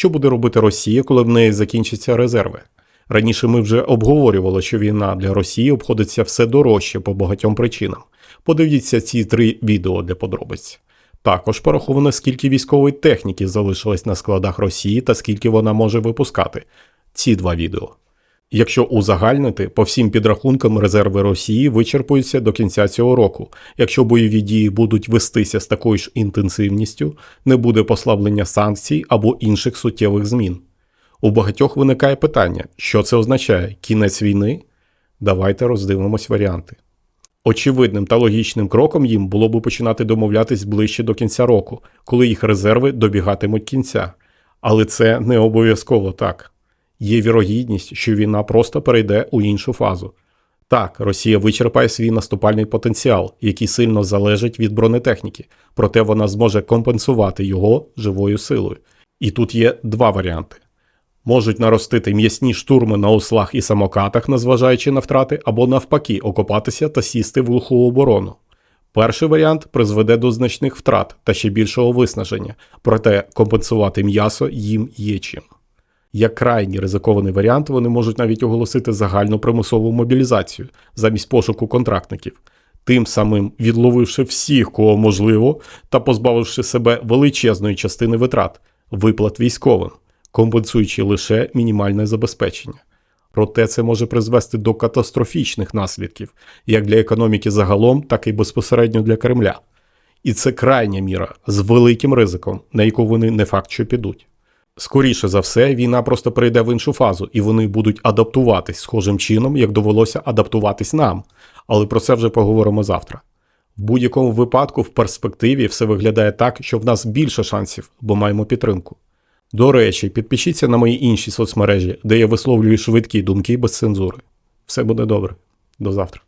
Що буде робити Росія, коли в неї закінчаться резерви? Раніше ми вже обговорювали, що війна для Росії обходиться все дорожче по багатьом причинам. Подивіться ці три відео для подробиць. Також пораховано, скільки військової техніки залишилось на складах Росії та скільки вона може випускати. Ці два відео. Якщо узагальнити, по всім підрахункам резерви Росії вичерпуються до кінця цього року. Якщо бойові дії будуть вестися з такою ж інтенсивністю, не буде послаблення санкцій або інших суттєвих змін. У багатьох виникає питання, що це означає кінець війни? Давайте роздивимось варіанти. Очевидним та логічним кроком їм було б починати домовлятись ближче до кінця року, коли їх резерви добігатимуть кінця. Але це не обов'язково так. Є вірогідність, що війна просто перейде у іншу фазу. Так, Росія вичерпає свій наступальний потенціал, який сильно залежить від бронетехніки, проте вона зможе компенсувати його живою силою. І тут є два варіанти. Можуть наростити м'ясні штурми на ослах і самокатах, незважаючи на втрати, або навпаки окопатися та сісти в глуху оборону. Перший варіант призведе до значних втрат та ще більшого виснаження, проте компенсувати м'ясо їм є чим. Як крайній ризикований варіант, вони можуть навіть оголосити загальну примусову мобілізацію замість пошуку контрактників, тим самим відловивши всіх, кого можливо, та позбавивши себе величезної частини витрат, виплат військовим, компенсуючи лише мінімальне забезпечення. Проте це може призвести до катастрофічних наслідків як для економіки загалом, так і безпосередньо для Кремля. І це крайня міра з великим ризиком, на яку вони не факт, що підуть. Скоріше за все, війна просто перейде в іншу фазу, і вони будуть адаптуватись схожим чином, як довелося адаптуватись нам. Але про це вже поговоримо завтра. В будь-якому випадку, в перспективі все виглядає так, що в нас більше шансів, бо маємо підтримку. До речі, підпишіться на мої інші соцмережі, де я висловлюю швидкі думки без цензури. Все буде добре. До завтра.